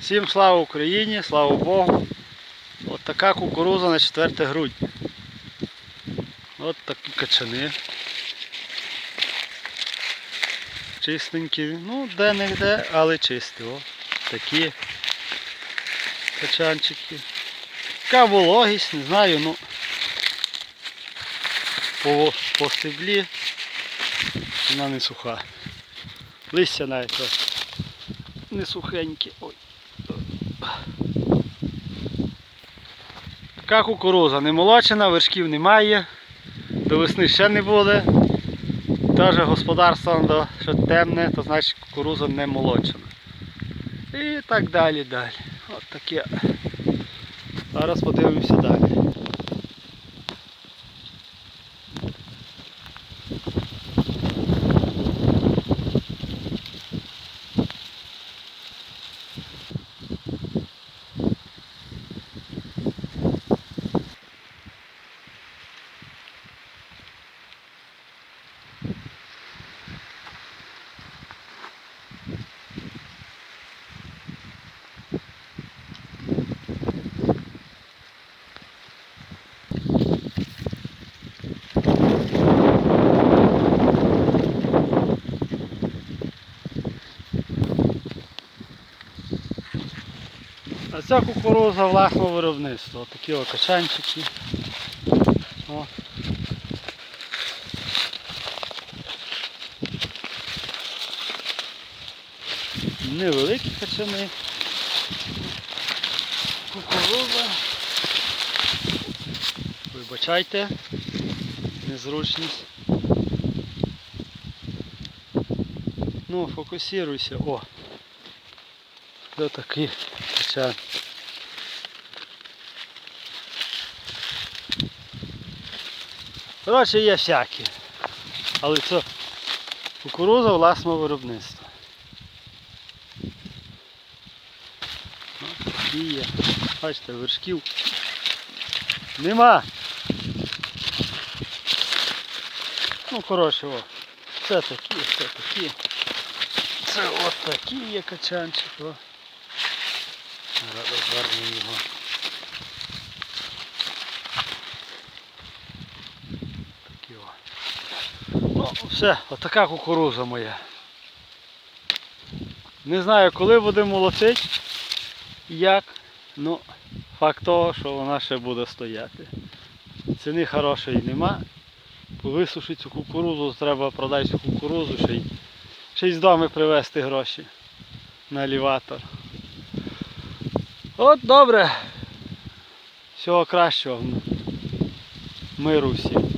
Всім слава Україні, слава Богу. От така кукуруза на 4 грудня. От такі качани. Чистенькі, ну де-не-де, але чисті. О. Такі качанчики. Така вологість, не знаю, ну по, по стеблі вона не суха. Листя навіть не сухенькі. Ой. Така кукуруза не молочена, вершків немає, до весни ще не буде. Теж господарство що темне, то значить кукуруза не молочена. І так далі далі. От таке. Зараз подивимося далі. Ця кукуруза власного виробництва. Такі окачанчики. О. Невеликі качани. Кукуруза. Вибачайте. Незручність. Ну, фокусируйся. О. Ось такий качан. Коротше, є всякі. Але це кукуруза власного виробництва. Ось такі є. Бачите, вершків нема. Ну, коротше, о. Це такі, це такі. Це от такі є качанчик. О. Розвернемо його. Такі о. Ну, все, отака кукуруза моя. Не знаю, коли будемо молотити, і як, ну, факт того, що вона ще буде стояти. Ціни хорошої нема. Висушити цю кукурузу, треба продати цю кукурузу, ще й, ще й з дому привезти гроші на елеватор. От добре. Всього кращого. Миру всім.